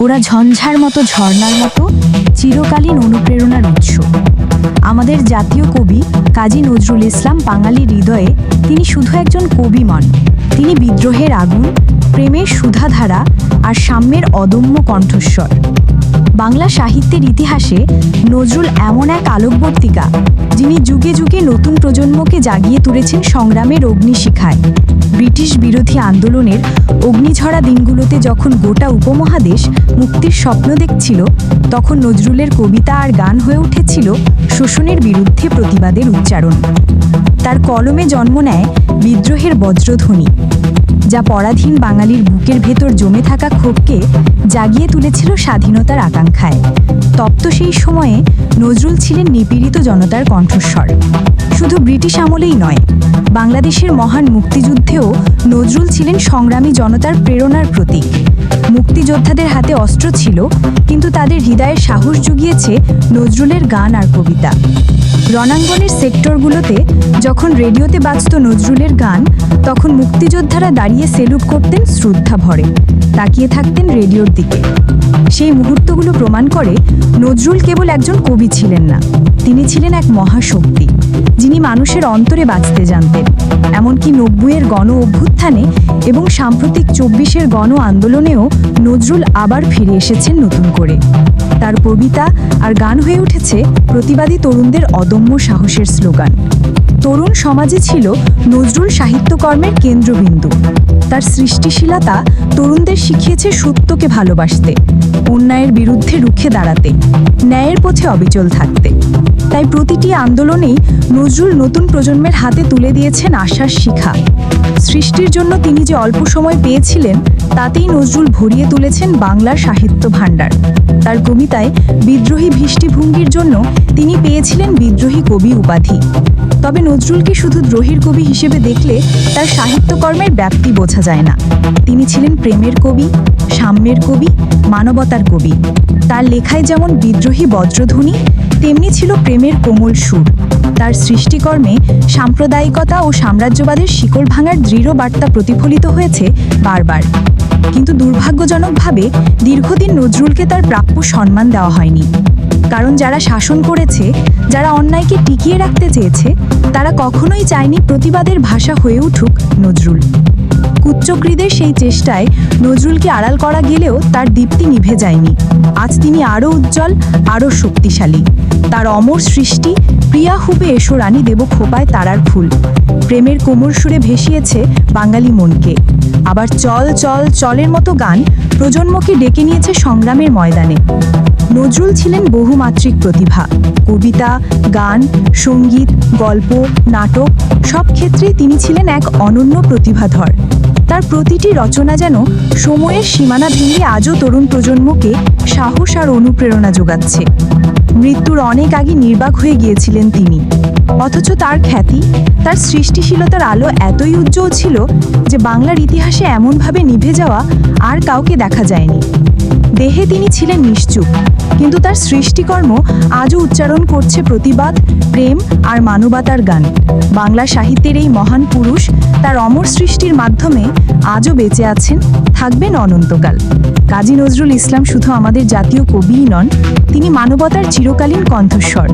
ওরা ঝঞ্ঝার মতো, ঝর্ণার মতো, চিরকালীন অনুপ্রেরণার উৎস। আমাদের জাতীয় কবি কাজী নজরুল ইসলাম বাঙালি হৃদয়ে তিনি শুধু একজন কবি মন। তিনি বিদ্রোহের আগুন, প্রেমের সুধাধারা আর সাম্যের অদম্য কণ্ঠস্বর। বাংলা সাহিত্যের ইতিহাসে নজরুল এমন এক আলোকবর্তিকা, যিনি যুগে যুগে নতুন প্রজন্মকে জাগিয়ে তুলেছেন সংগ্রামের অগ্নিশিখায়। ব্রিটিশ বিরোধী আন্দোলনের অগ্নিঝরা দিনগুলোতে যখন গোটা উপমহাদেশ মুক্তির স্বপ্ন দেখছিল, তখন নজরুলের কবিতা আর গান হয়ে উঠেছিল শোষণের বিরুদ্ধে প্রতিবাদের উচ্চারণ। তার কলমে জন্ম নেয় বিদ্রোহের বজ্রধ্বনি। যা পরাধীন বাঙালির বুকের ভেতর জমে থাকা ক্ষোভকে জাগিয়ে তুলেছিল স্বাধীনতার আকাঙ্ক্ষায়। তপ্ত সেই সময়ে নজরুল ছিলেন নিপীড়িত জনতার কণ্ঠস্বর। শুধু ব্রিটিশ আমলেই নয়, বাংলাদেশের মহান মুক্তিযুদ্ধেও নজরুল ছিলেন সংগ্রামী জনতার প্রেরণার প্রতীক। মুক্তিযোদ্ধাদের হাতে অস্ত্র ছিল, কিন্তু তাদের হৃদয়ের সাহস জুগিয়েছে নজরুলের গান আর কবিতা। রণাঙ্গনের সেক্টরগুলোতে যখন রেডিওতে বাজত নজরুলের গান, তখন মুক্তিযোদ্ধারা দাঁড়িয়ে সেলুট করতেন শ্রদ্ধা ভরে, তাকিয়ে থাকতেন রেডিওর দিকে। সেই মুহূর্তগুলো প্রমাণ করে নজরুল কেবল একজন কবি ছিলেন না, তিনি ছিলেন এক মহাশক্তি, যিনি মানুষের অন্তরে বাঁচতে জানতেন। এমনকি নব্বইয়ের গণ অভ্যুত্থানে এবং সাম্প্রতিক চব্বিশের গণ আন্দোলনেও নজরুল আবার ফিরে এসেছেন নতুন করে। তার কবিতা আর গান হয়ে উঠেছে প্রতিবাদী তরুণদের অদম্য সাহসের স্লোগান। তরুণ সমাজে ছিল নজরুল সাহিত্যকর্মের কেন্দ্রবিন্দু। তার সৃষ্টিশীলতা তরুণদের শিখিয়েছে সত্যকে ভালোবাসতে, অন্যায়ের বিরুদ্ধে রুখে দাঁড়াতে, ন্যায়ের পথে অবিচল থাকতে। তাই প্রতিটি আন্দোলনেই নজরুল নতুন প্রজন্মের হাতে তুলে দিয়েছেন আশার শিখা। সৃষ্টির জন্য তিনি যে অল্প সময় পেয়েছিলেন, তাতেই নজরুল ভরিয়ে তুলেছেন বাংলার সাহিত্য ভাণ্ডার। তার কবিতায় বিদ্রোহী ভিষ্টিভঙ্গির জন্য তিনি পেয়েছিলেন বিদ্রোহী কবি উপাধি। তবে নজরুলকে শুধু দ্রোহীর কবি হিসেবে দেখলে তার সাহিত্যকর্মের ব্যাপ্তি বোঝা যায় না। তিনি ছিলেন প্রেমের কবি, সাম্যের কবি, মানবতার কবি। তার লেখায় যেমন বিদ্রোহী বজ্রধ্বনি তেমনি ছিল প্রেমের কোমল সুর। তার সৃষ্টিকর্মে সাম্প্রদায়িকতা ও সাম্রাজ্যবাদের শিকড় ভাঙার দৃঢ় বার্তা প্রতিফলিত হয়েছে বারবার। কিন্তু দুর্ভাগ্যজনকভাবে দীর্ঘদিন নজরুলকে তার প্রাপ্য সম্মান দেওয়া হয়নি। কারণ যারা শাসন করেছে, যারা অন্যায়কে টিকিয়ে রাখতে চেয়েছে, তারা কখনোই চায়নি প্রতিবাদের ভাষা হয়ে উঠুক নজরুল। কুচ্চক্রীদের সেই চেষ্টায় নজরুলকে আড়াল করা গেলেও তার দীপ্তি নিভে যায়নি। আজ তিনি আরও উজ্জ্বল, আরও শক্তিশালী। তার অমর সৃষ্টি, প্রিয়া হুবে এসো রানী দেব খোপায় তারার ফুল। প্রেমের কোমর সুরে ভেসিয়েছে বাঙালি মনকে। আবার চল চল, চলের মতো গান প্রজন্মকে ডেকে নিয়েছে সংগ্রামের ময়দানে। নজরুল ছিলেন বহুমাত্রিক প্রতিভা। কবিতা, গান, সংগীত, গল্প, নাটক সব ক্ষেত্রেই তিনি ছিলেন এক অনন্য প্রতিভাধর। তার প্রতিটি রচনা যেন সময়ের সীমানা ভেঙে আজও তরুণ প্রজন্মকে সাহস আর অনুপ্রেরণা যোগাচ্ছে। মৃত্যুর অনেক আগে নির্বাক হয়ে গিয়েছিলেন তিনি। অথচ তার খ্যাতি, তার সৃষ্টিশীলতার আলো এতই উজ্জ্বল ছিল যে বাংলার ইতিহাসে এমনভাবে নিভে যাওয়া আর কাউকে দেখা যায়নি। দেহে তিনি ছিলেন নিশ্চুপ। কিন্তু তার সৃষ্টিকর্ম আজও উচ্চারণ করছে প্রতিবাদ, প্রেম আর মানবতার গান। বাংলা সাহিত্যের এই মহান পুরুষ তার অমর সৃষ্টির মাধ্যমে আজও বেঁচে আছেন, থাকবেন অনন্তকাল। কাজী নজরুল ইসলাম শুধু আমাদের জাতীয় কবিই নন, তিনি মানবতার চিরকালীন কণ্ঠস্বর।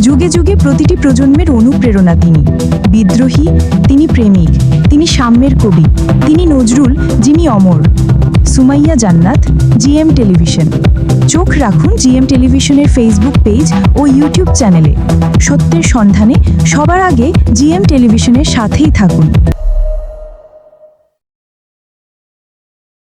যুগে যুগে প্রতিটি প্রজন্মের অনুপ্রেরণা তিনি। বিদ্রোহী, তিনি প্রেমিক, তিনি সাম্যের কবি, তিনি নজরুল, যিনি অমর। সুমাইয়া জান্নাত, জিএম টেলিভিশন। চোখ রাখুন জিএম টেলিভিশনের ফেসবুক পেজ ও ইউটিউব চ্যানেলে সত্যের সন্ধানে সবার আগে জিএম টেলিভিশনের সাথেই থাকুন।